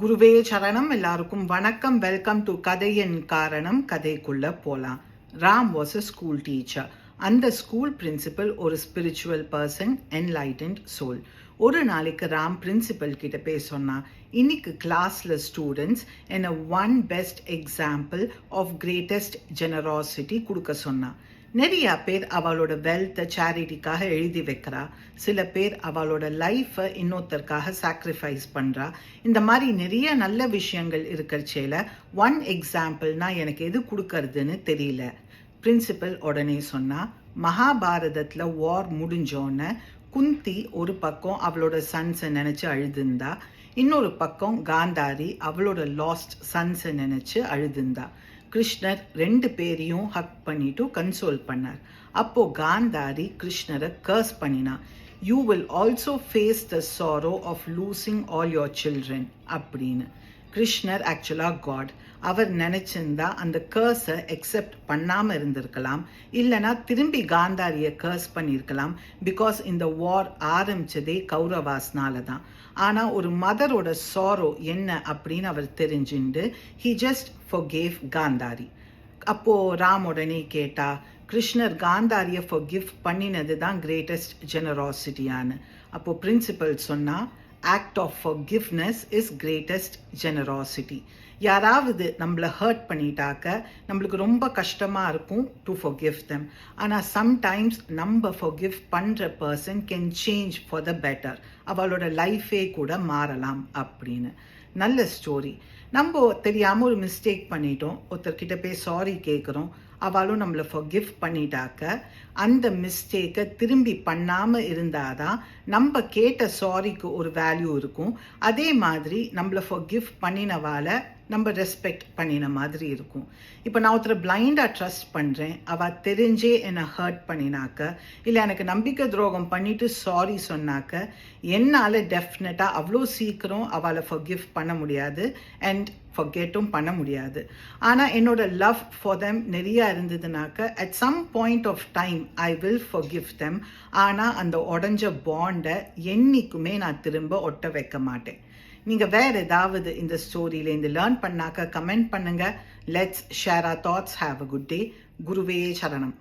குருவே சரணம் எல்லாருக்கும் வணக்கம். வெல்கம் டு கதையின் காரணம். கதைக்குள்ள போலாம். Ram was a school teacher அந்த ஸ்கூல் பிரின்சிபல் ஒரு ஸ்பிரிச்சுவல் பர்சன் என்லைட்டன்ட் சோல் ஒரு நாளைக்கு ராம் பிரின்சிபல் கிட்ட போய் சொன்னா இன்னைக்கு கிளாஸ்ல ஸ்டூடெண்ட்ஸ் என்ன one best example of greatest generosity கொடுக்க சொன்னா. நிறைய பேர் அவளோட வெல்த்தை சேரிட்டிக்காக எழுதி வைக்கிறா. சில பேர் அவளோட லைஃப்பை இன்னொருத்தருக்காக சாக்ரிஃபைஸ் பண்ணுறா இந்த மாதிரி நிறைய நல்ல விஷயங்கள் இருக்கிறச்சேல ஒன் எக்ஸாம்பிள்னா எனக்கு எது கொடுக்கறதுன்னு தெரியல. பிரின்சிபல் உடனே சொன்னால் மகாபாரதத்தில் வார் முடிஞ்சோன்னு குந்தி ஒரு பக்கம் அவளோட சன்ஸை நினச்சி அழுதுந்தா இன்னொரு பக்கம் காந்தாரி அவளோட லாஸ்ட் சன்ஸை நினச்சி அழுதுந்தா. கிருஷ்ணர் ரெண்டு பேரையும் ஹக் பண்ணிட்டு கன்சோல் பண்ணார். அப்போ காந்தாரி கிருஷ்ணரை கர்ஸ் பண்ணினா you will also face the sorrow of losing all your children அப்படின்னு. கிருஷ்ணர் ஆக்சுவலா காட் அவர் நினச்சிருந்தா அந்த கர்ஸை எக்ஸெப்ட் பண்ணாமல் இருந்திருக்கலாம். இல்லைனா திரும்பி காந்தாரியை கர்ஸ் பண்ணியிருக்கலாம். பிகாஸ் இந்த வார் ஆரம்பிச்சதே கௌரவாஸ்னால தான் ஆனால் ஒரு மதரோட சாரோ என்ன அப்படின்னு அவர் தெரிஞ்சுண்டு he just forgave Gandhari. அப்போது ராம் உடனே கேட்டா கிருஷ்ணர் காந்தாரியை ஃபார் கிஃப்ட் பண்ணினது தான் கிரேட்டஸ்ட் ஜெனராசிட்டியான்னு அப்போது பிரின்சிபல் சொன்னால் act of forgiveness is greatest generosity யாராவது நம்மளை ஹர்ட் பண்ணிட்டாக்க நம்மளுக்கு ரொம்ப கஷ்டமாக இருக்கும் டு forgive தெம் ஆனால் சம்டைம்ஸ் நம்ம forgive பண்ணுற person can change for the better அவளோட லைஃபே கூட மாறலாம் அப்படின்னு. நல்ல ஸ்டோரி நம்ம தெரியாமல் ஒரு மிஸ்டேக் பண்ணிட்டோம். ஒருத்தர்கிட்ட போய் சாரி கேட்குறோம் அவளும் நம்மளை ஃபர்கிவ் பண்ணிட்டாக்க அந்த மிஸ்டேக்கை திரும்பி பண்ணாமல் இருந்தால் தான் நம்ம கேட்ட சாரிக்கு ஒரு வேல்யூ இருக்கும். அதே மாதிரி நம்மளை ஃபர்கிவ் பண்ணினவால நம்ம ரெஸ்பெக்ட் பண்ணின மாதிரி இருக்கும். இப்போ நான் ஒருத்தரை பிளைண்டாக ட்ரஸ்ட் பண்ணுறேன் அவள் தெரிஞ்சே என்னை ஹர்ட் பண்ணினாக்க இல்லை எனக்கு நம்பிக்கை துரோகம் பண்ணிட்டு சாரி சொன்னாக்க என்னால் டெஃபினட்டாக அவ்வளோ சீக்கிரம் அவளை ஃபர்கிவ் பண்ண முடியாது அண்ட் ஃபர்கெட்டும் பண்ண முடியாது. ஆனால் என்னோட லவ் ஃபார் தெம் நிறையா இருந்ததுனாக்க at some point of time I will forgive them ஆனால் அந்த உடஞ்ச பாண்டை என்றைக்குமே நான் திரும்ப ஒட்ட வைக்க மாட்டேன். நீங்கள் வேறு ஏதாவது இந்த ஸ்டோரியில் இந்த லேர்ன் பண்ணாக்க கமெண்ட் பண்ணுங்கள் let's share our thoughts have a good day குருவே சரணம்.